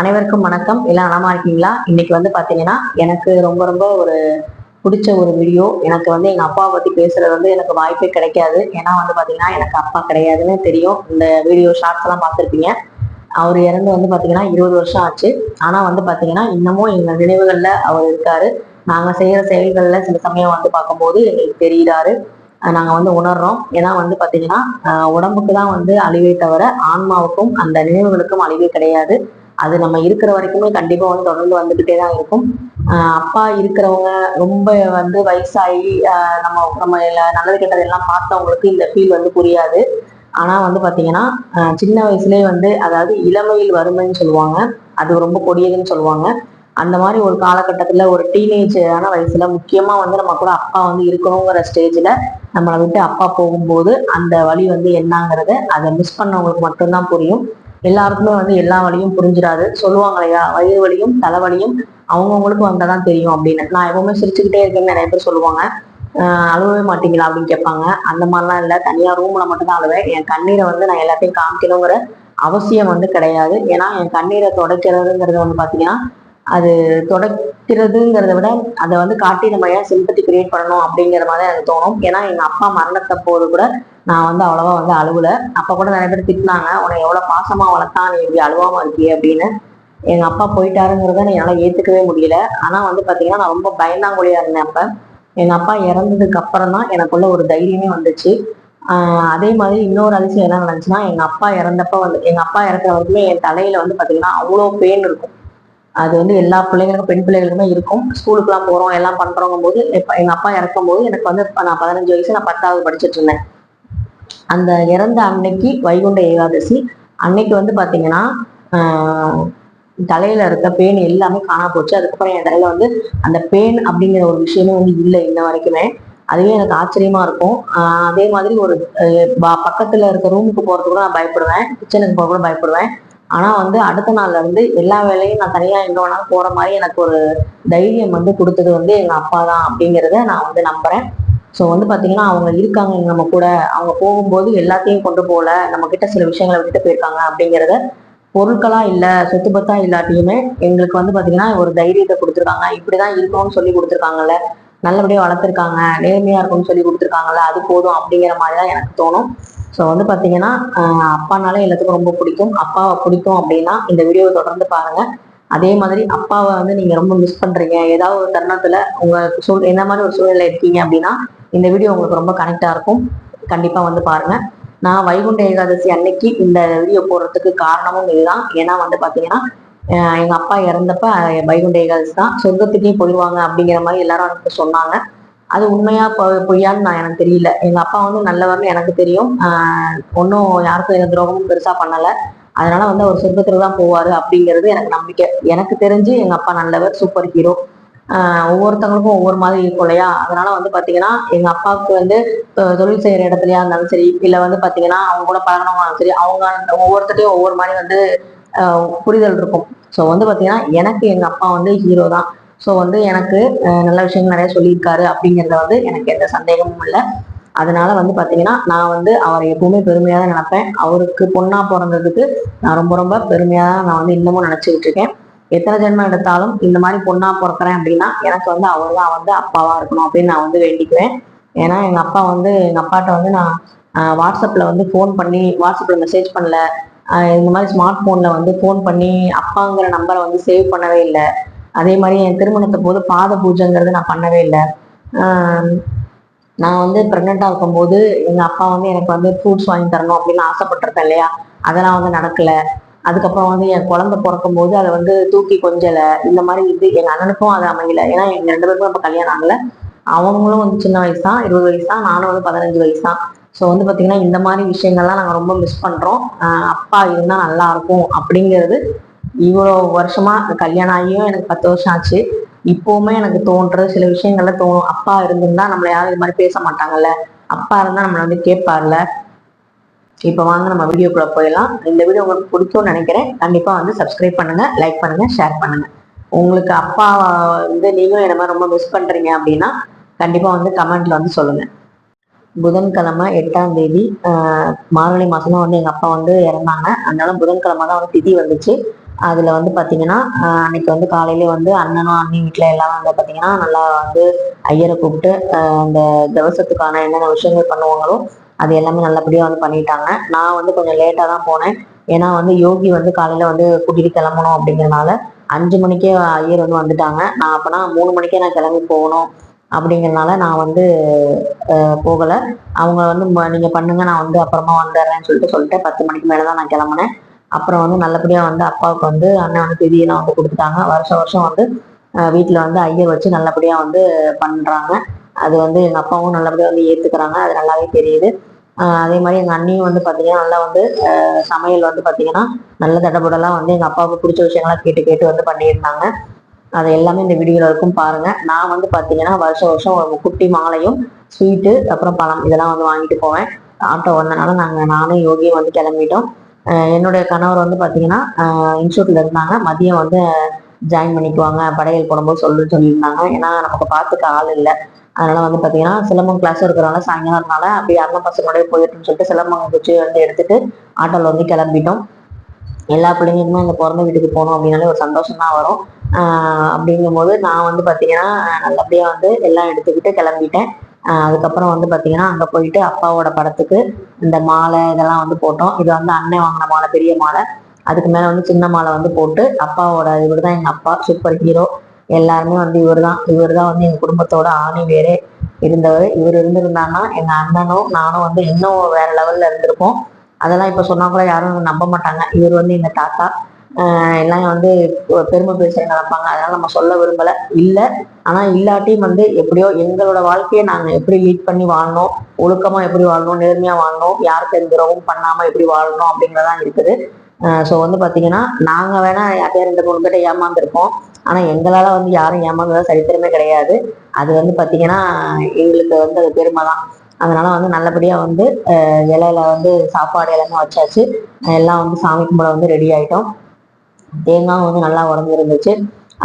அனைவருக்கும் வணக்கம். எல்லாம் நலமா இருக்கீங்களா? இன்னைக்கு வந்து பாத்தீங்கன்னா எனக்கு ரொம்ப ரொம்ப ஒரு பிடிச்ச ஒரு வீடியோ எனக்கு வந்து எங்க அப்பாவை பத்தி பேசுறது வந்து எனக்கு வாய்ப்பே கிடைக்காது. ஏன்னா வந்து பாத்தீங்கன்னா எனக்கு அப்பா கிடையாதுன்னு தெரியும். இந்த வீடியோ ஷார்ட்ஸ் எல்லாம் பார்த்துருப்பீங்க. அவர் இறந்து வந்து பாத்தீங்கன்னா இருபது வருஷம் ஆச்சு. ஆனா வந்து பாத்தீங்கன்னா இன்னமும் எங்க நினைவுகள்ல அவர் இருக்காரு. நாங்க செய்யற செயல்கள்ல சில சமயம் வந்து பார்க்கும்போது எங்களுக்கு தெரியுறாரு. நாங்கள் நாங்க வந்து உணர்றோம். ஏன்னா வந்து பாத்தீங்கன்னா உடம்புக்கு தான் வந்து அழிவே தவிர ஆன்மாவுக்கும் அந்த நினைவுகளுக்கும் அழிவே கிடையாது. அது நம்ம இருக்கிற வரைக்குமே கண்டிப்பா வந்து தொடர்ந்து வந்துகிட்டே தான் இருக்கும். அப்பா இருக்கிறவங்க ரொம்ப வந்து வயசாகி நம்ம நம்ம நல்லது கெட்டது எல்லாம் பார்த்தவங்களுக்கு இந்த ஃபீல் வந்து புரியாது. ஆனா வந்து பாத்தீங்கன்னா சின்ன வயசுலேயே வந்து அதாவது இளமையில் வறுமைன்னு சொல்லுவாங்க. அது ரொம்ப கொடியதுன்னு சொல்லுவாங்க. அந்த மாதிரி ஒரு காலகட்டத்துல ஒரு டீனேஜான வயசுல முக்கியமா வந்து நம்ம கூட அப்பா வந்து இருக்கணுங்கிற ஸ்டேஜ்ல நம்மளை விட்டு அப்பா போகும்போது அந்த வழி வந்து என்னங்கிறத அதை மிஸ் பண்ணவங்களுக்கு மட்டும்தான் புரியும். எல்லாருக்குமே வந்து எல்லா வழியும் புரிஞ்சிடாது சொல்லுவாங்க இல்லையா வயிறு வலியும் தலைவலியும் அவங்கவுங்களுக்கு வந்தாதான் தெரியும் அப்படின்னு. நான் எப்பவுமே சிரிச்சுக்கிட்டே இருக்கேன்னு நிறைய பேர் சொல்லுவாங்க. அழுவே அழுவவே மாட்டீங்களா? அப்படின்னு கேட்பாங்க. அந்த மாதிரிலாம் இல்லை. தனியாக ரூமில் மட்டும்தான் அழுவேன். என் கண்ணீரை வந்து நான் எல்லாத்தையும் காமிக்கணுங்கிற அவசியம் வந்து கிடையாது. ஏன்னா என் கண்ணீரை துடைக்கிறதுங்கிறது வந்து பார்த்தீங்கன்னா அது துடைக்கிறதுங்கிறத விட அதை வந்து காட்டி நம்ம ஏன் சிம்பத்தி கிரியேட் பண்ணணும் அப்படிங்கிற மாதிரி எனக்கு தோணும். ஏன்னா எங்கள் அப்பா மரணத்தை போது கூட நான் வந்து அவ்வளவா வந்து அழுவல. அப்ப கூட நிறைய பேர் திட்டினாங்க உன்னை எவ்வளவு பாசமா வளர்த்தான் நீ இப்படி அழுவாம இருக்கியே அப்படின்னு. எங்க அப்பா போயிட்டாருங்கிறத என்னால ஏத்துக்கவே முடியல. ஆனா வந்து பாத்தீங்கன்னா நான் ரொம்ப பயந்தாங்குழியா இருந்தேன் அப்ப. எங்க அப்பா இறந்ததுக்கு அப்புறம் தான் எனக்குள்ள ஒரு தைரியமே வந்துச்சு. ஆஹ் அதே மாதிரி இன்னொரு அதிசயம் என்ன நடந்துச்சுன்னா எங்க அப்பா இறந்தப்ப வந்து எங்க அப்பா இறக்குற வரைக்குமே என் தலையில வந்து பாத்தீங்கன்னா அவ்வளோ பெயின் இருக்கும். அது வந்து எல்லா பிள்ளைங்களுக்கும் பெண் பிள்ளைகளுக்குமே இருக்கும். ஸ்கூலுக்குலாம் போறோம் எல்லாம் பண்றோங்க போது இப்ப எங்க அப்பா இறக்கும் போது எனக்கு வந்து நான் பதினஞ்சு வயசு நான் பத்தாவது படிச்சுட்டு இருந்தேன். அந்த இறந்த அன்னைக்கு வைகுண்ட ஏகாதசி அன்னைக்கு வந்து பாத்தீங்கன்னா தலையில இருக்க பேன் எல்லாமே காணா போச்சு. அதுக்கப்புறம் என் தலையில வந்து அந்த பேன் அப்படிங்கிற ஒரு விஷயமே வந்து இல்லை இன்ன வரைக்குமே. அதுவே எனக்கு ஆச்சரியமா இருக்கும். அதே மாதிரி ஒரு பக்கத்துல இருக்க ரூமுக்கு போறதுக்கு கூட நான் பயப்படுவேன். கிச்சனுக்கு போக கூட பயப்படுவேன். ஆனா வந்து அடுத்த நாள்ல இருந்து எல்லா வேலையும் நான் தனியா எங்க வேணாலும் போற மாதிரி எனக்கு ஒரு தைரியம் வந்து கொடுத்தது வந்து எங்க அப்பா தான் அப்படிங்கிறத நான் வந்து நம்புறேன். ஸோ வந்து பார்த்தீங்கன்னா அவங்க இருக்காங்க நம்ம கூட. அவங்க போகும்போது எல்லாத்தையும் கொண்டு போகல. நம்ம கிட்ட சில விஷயங்களை விட்டுட்டு போயிருக்காங்க அப்படிங்கிறத பொருட்களா இல்லை சொத்து பத்தா இல்லாட்டியுமே எங்களுக்கு வந்து பார்த்தீங்கன்னா ஒரு தைரியத்தை கொடுத்துருக்காங்க. இப்படிதான் இருக்கணும்னு சொல்லி கொடுத்துருக்காங்கல்ல. நல்லபடியாக வளர்த்துருக்காங்க நேர்மையாக இருக்கும்னு சொல்லி கொடுத்துருக்காங்கல்ல அது போதும் அப்படிங்கிற மாதிரி தான் எனக்கு தோணும். ஸோ வந்து பார்த்தீங்கன்னா அப்பானாலே எல்லாத்துக்கும் ரொம்ப பிடிக்கும். அப்பாவை பிடிக்கும் அப்படின்னா இந்த வீடியோவை தொடர்ந்து பாருங்க. அதே மாதிரி அப்பாவை வந்து நீங்கள் ரொம்ப மிஸ் பண்ணுறீங்க ஏதாவது ஒரு தருணத்தில் உங்கள் சூழ் என்ன மாதிரி ஒரு சூழ்நிலை இருக்கீங்க அப்படின்னா இந்த வீடியோ உங்களுக்கு ரொம்ப கனெக்டாக இருக்கும். கண்டிப்பாக வந்து பாருங்க. நான் வைகுண்ட ஏகாதசி அன்னைக்கு இந்த வீடியோ போடுறதுக்கு காரணமும் இதுதான். ஏன்னா வந்து பார்த்தீங்கன்னா எங்கள் அப்பா இறந்தப்ப வைகுண்ட ஏகாதசி தான். சொர்க்கத்துக்கே போயிடுவாங்க அப்படிங்கிற மாதிரி எல்லாரும் எனக்கு சொன்னாங்க. அது உண்மையா பொ- பொய்யான்னு நான் எனக்கு தெரியல. எங்க அப்பா வந்து நல்லவர்னு எனக்கு தெரியும். ஒன்றும் யாருக்கும் எந்த துரோகமும் பெருசா பண்ணல. அதனால வந்து அவர் சொர்க்கத்துல தான் போவாரு அப்படிங்கிறது எனக்கு நம்பிக்கை. எனக்கு தெரிஞ்சு எங்க அப்பா நல்லவர் சூப்பர் ஹீரோ. ஒவ்வொருத்தவங்களுக்கும் ஒவ்வொரு மாதிரி இருக்கும் இல்லையா? அதனால வந்து பாத்தீங்கன்னா எங்க அப்பாவுக்கு வந்து தொழில் செய்யற இடத்துலயா இருந்தாலும் சரி இல்ல வந்து பாத்தீங்கன்னா அவங்க கூட பழகினவங்களும் சரி அவங்க ஒவ்வொருத்தரையும் ஒவ்வொரு மாதிரி வந்து புரிதல் இருக்கும். ஸோ வந்து பாத்தீங்கன்னா எனக்கு எங்க அப்பா வந்து ஹீரோ தான். ஸோ வந்து எனக்கு நல்ல விஷயங்கள் நிறைய சொல்லியிருக்காரு அப்படிங்கிறத வந்து எனக்கு எந்த சந்தேகமும் இல்லை. அதனால வந்து பார்த்தீங்கன்னா நான் வந்து அவரை எப்பவுமே பெருமையாக தான் நினைப்பேன். அவருக்கு பொண்ணாக பிறந்ததுக்கு நான் ரொம்ப ரொம்ப பெருமையாக தான் நான் வந்து இன்னமும் நினச்சிக்கிட்டு இருக்கேன். எத்தனை ஜென்மம் எடுத்தாலும் இந்த மாதிரி பொண்ணா பிறக்கிறேன் அப்படின்னா எனக்கு வந்து அவர் தான் வந்து அப்பாவா இருக்கணும் அப்படின்னு நான் வந்து வேண்டிக்குவேன். ஏன்னா எங்க அப்பா வந்து எங்க அப்பாட்ட வந்து நான் வாட்ஸ்அப்ல வந்து ஃபோன் பண்ணி வாட்ஸ்அப்ல மெசேஜ் பண்ணல. இந்த மாதிரி ஸ்மார்ட் போன்ல வந்து ஃபோன் பண்ணி அப்பாங்கிற நம்பரை வந்து சேவ் பண்ணவே இல்லை. அதே மாதிரி என் திருமணத்தை போது பாத பூஜைங்கிறது நான் பண்ணவே இல்லை. நான் வந்து ப்ரெக்னெண்ட்டாக இருக்கும்போது எங்கள் அப்பா வந்து எனக்கு வந்து ஃப்ரூட்ஸ் வாங்கி தரணும் அப்படின்னு ஆசைப்பட்டிருக்கேன் இல்லையா? அதெல்லாம் வந்து நடக்கலை. அதுக்கப்புறம் வந்து என் குழந்தை பிறக்கும் போது அதை வந்து தூக்கி கொஞ்சலை. இந்த மாதிரி இது எங்கள் அண்ணனுக்கும் அது அமையல. ஏன்னா எங்கள் ரெண்டு பேருக்கும் அப்போ கல்யாணம் ஆகலை. அவங்களும் வந்து சின்ன வயசு தான் இருபது வயசு தான் நானும் வந்து பதினஞ்சு வயசு. தான் ஸோ வந்து பார்த்தீங்கன்னா இந்த மாதிரி விஷயங்கள்லாம் நாங்கள் ரொம்ப மிஸ் பண்ணுறோம் அப்பா இருந்தால் நல்லா இருக்கும் அப்படிங்கிறது இவ்வளோ வருஷமா கல்யாணம் ஆகியும் எனக்கு பத்து வருஷம் ஆச்சு. இப்போவுமே எனக்கு தோன்ற சில விஷயங்கள்ல தோணும். அப்பா இருந்திருந்தா நம்மளை யாரும் இது மாதிரி பேச மாட்டாங்கல்ல. அப்பா இருந்தா நம்மளை வந்து கேட்பார்ல. இப்போ வாங்க நம்ம வீடியோக்குள்ள போயிடலாம். இந்த வீடியோ உங்களுக்கு பிடிக்கும்னு நினைக்கிறேன். கண்டிப்பா வந்து சப்ஸ்கிரைப் பண்ணுங்க லைக் பண்ணுங்க ஷேர் பண்ணுங்க. உங்களுக்கு அப்பா வந்து நீங்களும் என்ன ரொம்ப மிஸ் பண்றீங்க அப்படின்னா கண்டிப்பா வந்து கமெண்ட்ல வந்து சொல்லுங்க. புதன்கிழமை எட்டாம் தேதி மார்கழி மாதம் தான் வந்து எங்க அப்பா வந்து இறந்தாங்க. அதனால புதன்கிழமை தான் வந்து திதி வந்துச்சு. அதில் வந்து பார்த்தீங்கன்னா அன்னைக்கு வந்து காலையிலே வந்து அண்ணனும் அண்ணி வீட்டில் எல்லாம் வந்து பார்த்தீங்கன்னா நல்லா வந்து ஐயரை கூப்பிட்டு அந்த தவசத்துக்கான என்னென்ன விஷயங்கள் பண்ணுவாங்களோ அது எல்லாமே நல்லபடியாக வந்து பண்ணிட்டாங்க. நான் வந்து கொஞ்சம் லேட்டாக தான் போனேன். ஏன்னா வந்து யோகி வந்து காலையில் வந்து கூட்டிகிட்டு கிளம்பணும் அப்படிங்கிறனால அஞ்சு மணிக்கே ஐயர் வந்து வந்துட்டாங்க. நான் அப்போனா மூணு மணிக்கே நான் கிளம்பி போகணும் அப்படிங்கிறனால நான் வந்து போகலை. அவங்க வந்து நீங்கள் பண்ணுங்கள் நான் வந்து அப்புறமா வந்துடுறேன்னு சொல்லிட்டு சொல்லிட்டு பத்து மணிக்கு மேலே தான் நான் கிளம்புனேன். அப்புறம் வந்து நல்லபடியாக வந்து அப்பாவுக்கு வந்து அண்ணன் வந்து திதியெல்லாம் வந்து கொடுத்துட்டாங்க. வருஷம் வருஷம் வந்து வீட்டில் வந்து ஐயர் வச்சு நல்லபடியாக வந்து பண்ணுறாங்க அது வந்து எங்கள் அப்பாவும் நல்லபடியாக வந்து ஏற்றுக்கிறாங்க அது நல்லாவே தெரியுது. அதே மாதிரி எங்கள் அண்ணியும் வந்து பார்த்தீங்கன்னா நல்லா வந்து சமையல் வந்து பார்த்தீங்கன்னா நல்ல தடபுடலாம் வந்து எங்கள் அப்பாவுக்கு பிடிச்ச விஷயங்கள்லாம் கேட்டு கேட்டு வந்து பண்ணியிருந்தாங்க. அது எல்லாமே இந்த வீடியோவில் இருக்கும் பாருங்கள் நான் வந்து பார்த்தீங்கன்னா வருஷம் வருஷம் ஒரு குட்டி மாலையும் ஸ்வீட்டு அப்புறம் பழம் இதெல்லாம் வந்து வாங்கிட்டு போவேன். ஆட்டோ வந்தனால நாங்கள் நானும் யோகியும் வந்து கிளம்பிட்டோம். என்னுடைய கணவர் வந்து பார்த்தீங்கன்னா இன்ஸ்டியூட்டில் இருந்தாங்க. மதியம் வந்து ஜாயின் பண்ணிக்குவாங்க. படையல் போடும்போது சொல்லு சொல்லியிருந்தாங்க. ஏன்னா நமக்கு பார்த்துக்க ஆள் இல்லை. அதனால வந்து பார்த்தீங்கன்னா சிலம்பம் கிளாஸ் இருக்கிறனால சாயங்காலம்னால அப்படியே அண்ணன் பசங்களோடய போயிட்டுன்னு சொல்லிட்டு சிலம்பம் குச்சி வந்து எடுத்துட்டு ஆட்டோவில் வந்து கிளம்பிட்டோம். எல்லா பிள்ளைங்களுக்குமே அந்த பிறந்த வீட்டுக்கு போகணும் அப்படின்னாலே ஒரு சந்தோஷம் தான் வரும். ஆஹ் அப்படிங்கும்போது நான் வந்து பார்த்தீங்கன்னா நல்லபடியாக வந்து எல்லாம் எடுத்துக்கிட்டு கிளம்பிட்டேன். அதுக்கப்புறம் வந்து பார்த்தீங்கன்னா அங்கே போயிட்டு அப்பாவோட படத்துக்கு இந்த மாலை இதெல்லாம் வந்து போட்டோம். இது வந்து அண்ணன் வாங்கின மாலை பெரிய மாலை. அதுக்கு மேலே வந்து சின்ன மாலை வந்து போட்டு அப்பாவோட இவர் தான் எங்கள் அப்பா சூப்பர் ஹீரோ எல்லாருமே வந்து இவர் தான் இவர் தான் வந்து எங்கள் குடும்பத்தோட ஆணி வேறே இருந்தவர். இவர் இருந்திருந்தாங்கன்னா எங்கள் அண்ணனும் நானும் வந்து இன்னும் வேற லெவலில் இருந்திருப்போம். அதெல்லாம் இப்போ சொன்னால் கூட யாரும் நம்ப மாட்டாங்க. இவர் வந்து எங்கள் தாத்தா எல்லாம் வந்து பெருமை பேச நடப்பாங்க. அதனால நம்ம சொல்ல விரும்பலை. இல்லை. ஆனால் இல்லாட்டியும் வந்து எப்படியோ எங்களோட வாழ்க்கையை நாங்கள் எப்படி லீட் பண்ணி வாழணும் ஒழுக்கமாக எப்படி வாழணும் நேர்மையாக வாழணும் யாருக்கு எந்த பண்ணாமல் எப்படி வாழணும் அப்படிங்கிறதான் இருக்குது. ஸோ வந்து பார்த்தீங்கன்னா நாங்கள் வேணால் யார்கிட்ட ரெண்டு மூணு பேர்ட்ட ஏமாந்துருப்போம். ஆனா எங்களால வந்து யாரும் ஏமாந்ததா சரித்திரமே கிடையாது. அது வந்து பாத்தீங்கன்னா எங்களுக்கு வந்து அது பெருமை தான். அதனால வந்து நல்லபடியா வந்து இலையில வந்து சாப்பாடு எல்லாமே வச்சாச்சு. எல்லாம் வந்து சாமி கும்பிட வந்து ரெடி ஆயிட்டோம். தேங்காய் வந்து நல்லா உடஞ்சிருந்துச்சு.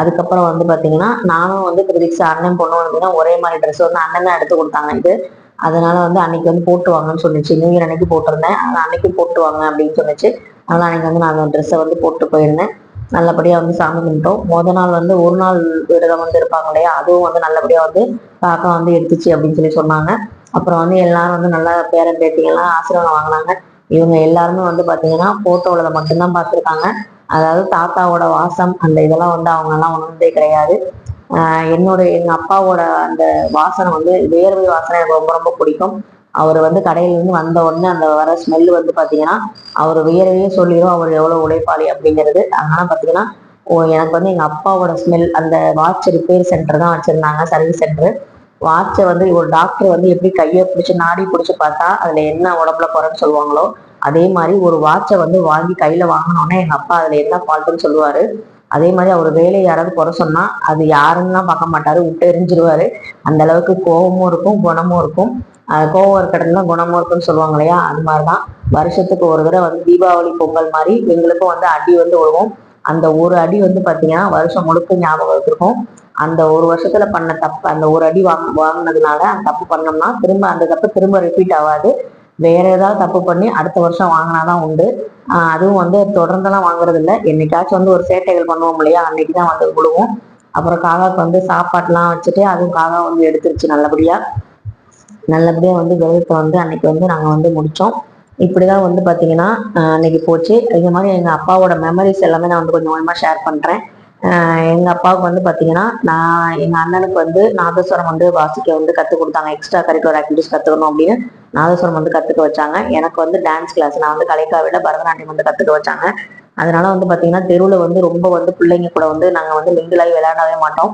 அதுக்கப்புறம் வந்து பாத்தீங்கன்னா நானும் வந்து பிரதீக்ஷா அண்ணன் பொண்ணு அப்படின்னா ஒரே மாதிரி ட்ரெஸ் வந்து அண்ணன் தான் எடுத்து கொடுத்தாங்க இது. அதனால வந்து அன்னைக்கு வந்து போட்டு வாங்கன்னு சொன்னிச்சு நியூ இயர் அன்னைக்கு போட்டிருந்தேன். ஆனால் அன்னைக்கு போட்டு வாங்க அப்படின்னு சொன்னிச்சு அதனால அன்னைக்கு வந்து நான் அந்த ட்ரெஸ்ஸை வந்து போட்டு போயிருந்தேன். நல்லபடியாக வந்து சாமி கும்பிட்டோம். முத நாள் வந்து ஒரு நாள் விரதம் வந்து இருப்பாங்க இல்லையா? அதுவும் வந்து நல்லபடியாக வந்து காக்கா வந்து எடுத்துச்சு அப்படின்னு சொல்லி சொன்னாங்க. அப்புறம் வந்து எல்லாரும் வந்து நல்லா பேரன் பேத்திங்கெல்லாம் ஆசீர்வாதம் வாங்கினாங்க. இவங்க எல்லாருமே வந்து பார்த்தீங்கன்னா ஃபோட்டோவில் மட்டும்தான் பார்த்துருக்காங்க. அதாவது தாத்தாவோட வாசம் அந்த இதெல்லாம் வந்து அவங்கெல்லாம் உணர்ந்ததே கிடையாது. என்னோட எங்கள் அப்பாவோட அந்த வாசனை வந்து வேர்வை வாசனை எனக்கு ரொம்ப ரொம்ப பிடிக்கும். அவர் வந்து கடையிலேருந்து வந்த உடனே அந்த வர ஸ்மெல் வந்து பார்த்தீங்கன்னா அவர் வேறவே சொல்லிடும் அவர் எவ்வளோ உழைப்பாளி அப்படிங்கிறது. அதனால் பார்த்தீங்கன்னா ஓ எனக்கு வந்து எங்கள் அப்பாவோட ஸ்மெல் அந்த வாட்ச் ரிப்பேர் சென்டர் தான் வச்சுருந்தாங்க சர்வீஸ் சென்டர் வாட்சை வந்து ஒரு டாக்டர் வந்து எப்படி கையை பிடிச்சி நாடி பிடிச்சி பார்த்தா அதில் என்ன உடம்புல குறைன்னு சொல்லுவாங்களோ அதே மாதிரி ஒரு வாட்சை வந்து வாங்கி கையில் வாங்கினோன்னே எங்கள் அப்பா அதில் என்ன ஃபால்ட்டுன்னு சொல்லுவார். அதே மாதிரி அவர் வேலையை யாராவது குறை சொன்னால் அது யாருன்னுலாம் பார்க்க மாட்டார். விட்டு எரிஞ்சிருவார். அந்த அளவுக்கு கோபமும் இருக்கும் குணமும் இருக்கும். கோவம் இருக்கிற இடத்துல குணமும் இருக்குன்னு சொல்லுவாங்க இல்லையா? அது மாதிரிதான். வருஷத்துக்கு ஒரு தடவை வந்து தீபாவளி பொங்கல் மாதிரி எங்களுக்கும் வந்து அடி வந்து விழுவோம். அந்த ஒரு அடி வந்து பார்த்தீங்கன்னா வருஷம் முழுக்க ஞாபகம் வச்சுருக்கும். அந்த ஒரு வருஷத்துல பண்ண தப்பு அந்த ஒரு அடி வாங்க வாங்கினதுனால அந்த தப்பு பண்ணோம்னா திரும்ப அந்த தப்பு திரும்ப ரிப்பீட் ஆகாது. வேற ஏதாவது தப்பு பண்ணி அடுத்த வருஷம் வாங்கினாதான் உண்டு. அதுவும் வந்து தொடர்ந்தெல்லாம் வாங்குறது இல்லை என்னைக்காச்சும் வந்து ஒரு சேட்டைகள் பண்ணுவோம் இல்லையா? அன்னைக்கு தான் வந்து விழுவோம் அப்புறம் காகாவுக்கு வந்து சாப்பாடுலாம் வச்சுட்டு அதுவும் காகா வந்து எடுத்துருச்சு நல்லபடியா. நல்லபடியா வந்து விரதத்தை வந்து அன்னைக்கு வந்து நாங்கள் வந்து முடித்தோம் இப்படிதான் வந்து பார்த்தீங்கன்னா அன்னைக்கு போச்சு. இந்த மாதிரி எங்கள் அப்பாவோட மெமரிஸ் எல்லாமே நான் வந்து கொஞ்சம் கொஞ்சமாக ஷேர் பண்ணுறேன் எங்கள் அப்பாவுக்கு வந்து பார்த்தீங்கன்னா நான் எங்கள் அண்ணனுக்கு வந்து நாதஸ்வரம் வந்து வாசிக்க வந்து கற்றுக் கொடுத்தாங்க. எக்ஸ்ட்ரா கரிக்குலர் ஆக்டிவிட்டிஸ் கற்றுக்கணும் அப்படின்னு நாதஸ்வரம் வந்து கற்றுக்க வச்சாங்க. எனக்கு வந்து டான்ஸ் கிளாஸ் நான் வந்து கலைக்காவில் பரதநாட்டியம் வந்து கற்றுக்க வச்சாங்க. அதனால வந்து பார்த்தீங்கன்னா தெருவில் வந்து ரொம்ப வந்து பிள்ளைங்க கூட வந்து நாங்கள் வந்து மிங்கிலாகி விளையாடவே மாட்டோம்.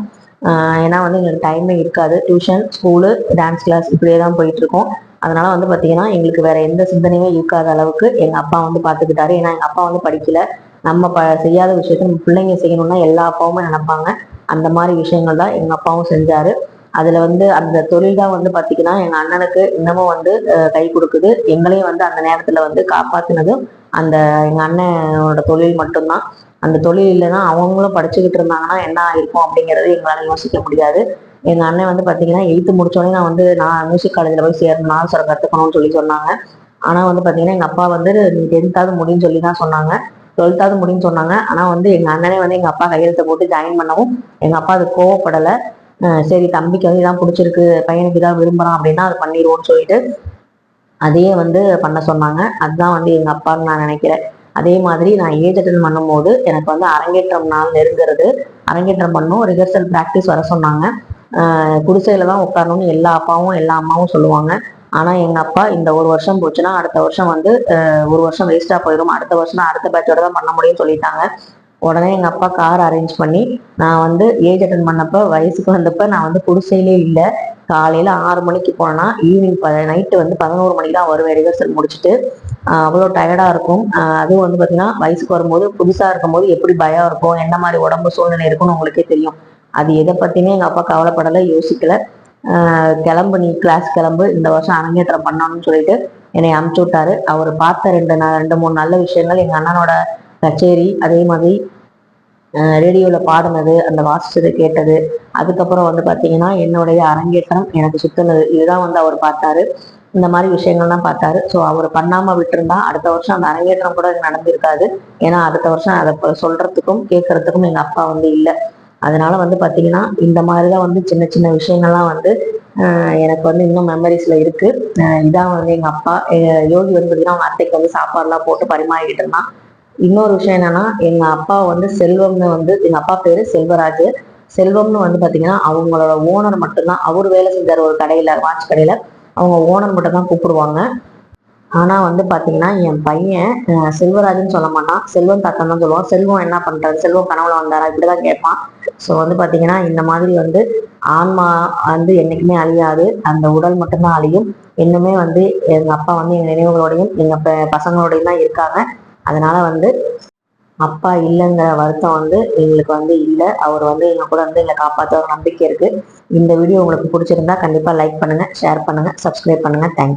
ஏன்னா வந்து எங்களுக்கு டைமே இருக்காது. டியூஷன் ஸ்கூலு டான்ஸ் கிளாஸ் இப்படியே தான் போயிட்டு இருக்கோம். அதனால வந்து பார்த்தீங்கன்னா எங்களுக்கு வேற எந்த சிந்தனையும் இருக்காத அளவுக்கு எங்கள் அப்பா வந்து பார்த்துக்கிட்டாரு ஏன்னா எங்கள் அப்பா வந்து படிக்கல. நம்ம ப செய்யாத விஷயத்த நம்ம பிள்ளைங்க செய்யணும்னா எல்லா அப்பாவுமே நினைப்பாங்க. அந்த மாதிரி விஷயங்கள் தான் எங்கள் அப்பாவும் செஞ்சார். அதில் வந்து அந்த தொழில் தான் வந்து பார்த்திங்கன்னா எங்கள் அண்ணனுக்கு இன்னமும் வந்து கை கொடுக்குது. எங்களையும் வந்து அந்த நேரத்தில் வந்து காப்பாற்றினதும் அந்த எங்கள் அண்ணனோட தொழில் மட்டும்தான். அந்த தொழில் இல்லைன்னா அவங்களும் படிச்சுக்கிட்டு இருந்தாங்கன்னா என்ன இருக்கும் அப்படிங்கறது எங்களால் யோசிக்க முடியாது. எங்கள் அண்ணன் வந்து பார்த்தீங்கன்னா எயித்து முடிச்சோடனே நான் வந்து நான் மியூசிக் காலேஜில் போய் சேரணும் சொல்ல கற்றுக்கணும்னு சொல்லி சொன்னாங்க. ஆனால் வந்து பார்த்தீங்கன்னா எங்கள் அப்பா வந்து நீ டென்த்தாவது முடியும்னு சொல்லி தான் சொன்னாங்க. டுவெல்த்தாவது முடியும்னு சொன்னாங்க. ஆனால் வந்து எங்கள் அண்ணனே வந்து எங்கள் அப்பா கையெழுத்தை போட்டு ஜாயின் பண்ணவும் எங்கள் அப்பா அது கோவப்படலை. சரி தம்பிக்கு வந்து இதான் பிடிச்சிருக்கு பையனுக்கு இதான் விரும்புகிறான் அப்படின்னா அது பண்ணிடுவோம்னு சொல்லிட்டு அதையே வந்து பண்ண சொன்னாங்க. அதுதான் வந்து எங்கள் அப்பான்னு நான் நினைக்கிறேன். அதே மாதிரி நான் ஏஜ் அட்டன் பண்ணும்போது எனக்கு வந்து அரங்கேற்றம் நாள் நெருங்கிறது அரங்கேற்றம் பண்ணும் ரிஹர்சல் ப்ராக்டிஸ் வர சொன்னாங்க. குடிசையில் தான் உட்காரணும்னு எல்லா அப்பாவும் எல்லா அம்மாவும் சொல்லுவாங்க. ஆனா எங்க அப்பா இந்த ஒரு வருஷம் போச்சுன்னா அடுத்த வருஷம் வந்து ஒரு வருஷம் வேஸ்டா போயிடும் அடுத்த வருஷம் அடுத்த பேட்சோட தான் பண்ண முடியும்னு சொல்லிட்டாங்க. உடனே எங்க அப்பா கார் அரேஞ்ச் பண்ணி நான் வந்து ஏஜ் அட்டன் பண்ணப்ப வயசுக்கு வந்தப்ப நான் வந்து குடிசையிலே இல்லை. காலையில ஆறு மணிக்கு போனேன்னா ஈவினிங் ப நைட்டு வந்து பதினோரு மணிக்கு தான் வருவேன் ரிஹர்சல் முடிச்சுட்டு. அவ்வளோ டயர்டா இருக்கும். அதுவும் வந்து பாத்தீங்கன்னா வயசுக்கு வரும்போது புதுசா இருக்கும்போது எப்படி பயம் இருக்கும் என்ன மாதிரி உடம்பு சூழ்நிலை இருக்கும்னு உங்களுக்கே தெரியும். அது எதை பத்தியுமே எங்க அப்பா கவலைப்படலை யோசிக்கல. கிளம்பு நீ கிளாஸ் கிளம்பு இந்த வருஷம் அரங்கேற்றம் பண்ணணும்னு சொல்லிட்டு என்னை அமுச்சு விட்டாரு. அவர் பார்த்த ரெண்டு நா- ரெண்டு மூணு நல்ல விஷயங்கள் எங்க அண்ணனோட கச்சேரி அதே மாதிரி ரேடியோவில் பாடினது அந்த வாசிச்சது கேட்டது. அதுக்கப்புறம் வந்து பார்த்தீங்கன்னா என்னுடைய அரங்கேற்றம் எனக்கு சுத்தினது. இதுதான் வந்து அவர் பார்த்தாரு. இந்த மாதிரி விஷயங்கள்லாம் பார்த்தாரு. ஸோ அவர் பண்ணாம விட்டுருந்தா அடுத்த வருஷம் அந்த அரங்கேற்றம் கூட நடந்திருக்காது. ஏன்னா அடுத்த வருஷம் அதை சொல்றதுக்கும் கேட்கறதுக்கும் எங்க அப்பா வந்து இல்லை. அதனால வந்து பார்த்தீங்கன்னா இந்த மாதிரி தான் வந்து சின்ன சின்ன விஷயங்கள்லாம் வந்து எனக்கு வந்து இன்னும் மெமரிஸ்ல இருக்கு. இதான் வந்து எங்க அப்பா யோகி வந்து பார்த்தீங்கன்னா அவங்க அத்தைக்கு வந்து சாப்பாடுலாம் போட்டு பரிமாறிக்கிட்டு இருந்தான். இன்னொரு விஷயம் என்னன்னா எங்க அப்பா வந்து செல்வம்னு வந்து எங்க அப்பா பேரு செல்வராஜ். செல்வம்னு வந்து பாத்தீங்கன்னா அவங்களோட ஓனர் மட்டும்தான். அவர் வேலை செஞ்சார் ஒரு கடையில வாட்ச் கடையில. அவங்க ஓனர் மட்டும் தான் கூப்பிடுவாங்க. ஆனால் வந்து பார்த்தீங்கன்னா என் பையன் அஹ், செல்வராஜ்னு சொல்ல மாட்டான். செல்வம் தாத்தன் தான் சொல்லுவான். செல்வம் என்ன பண்ணுறாரு செல்வம் கனவுல வந்தாரா? இப்படிதான் கேட்பான். ஸோ வந்து பார்த்தீங்கன்னா இந்த மாதிரி வந்து ஆன்மா வந்து என்றைக்குமே அழியாது. அந்த உடல் மட்டும்தான் அழியும். இன்னுமே வந்து எங்கள் அப்பா வந்து எங்கள் நினைவுகளோடையும் எங்கள் ப- பசங்களோடையும் தான் இருக்காங்க. அதனால வந்து அப்பா இல்லைங்கிற வருத்தம் வந்து எங்களுக்கு வந்து இல்லை. அவர் வந்து எங்க கூட வந்து எங்களை காப்பாற்ற ஒரு நம்பிக்கை இருக்கு. இந்த வீடியோ உங்களுக்கு பிடிச்சிருந்தா கண்டிப்பா லைக் பண்ணுங்க ஷேர் பண்ணுங்க சப்ஸ்கிரைப் பண்ணுங்க. தேங்க்யூ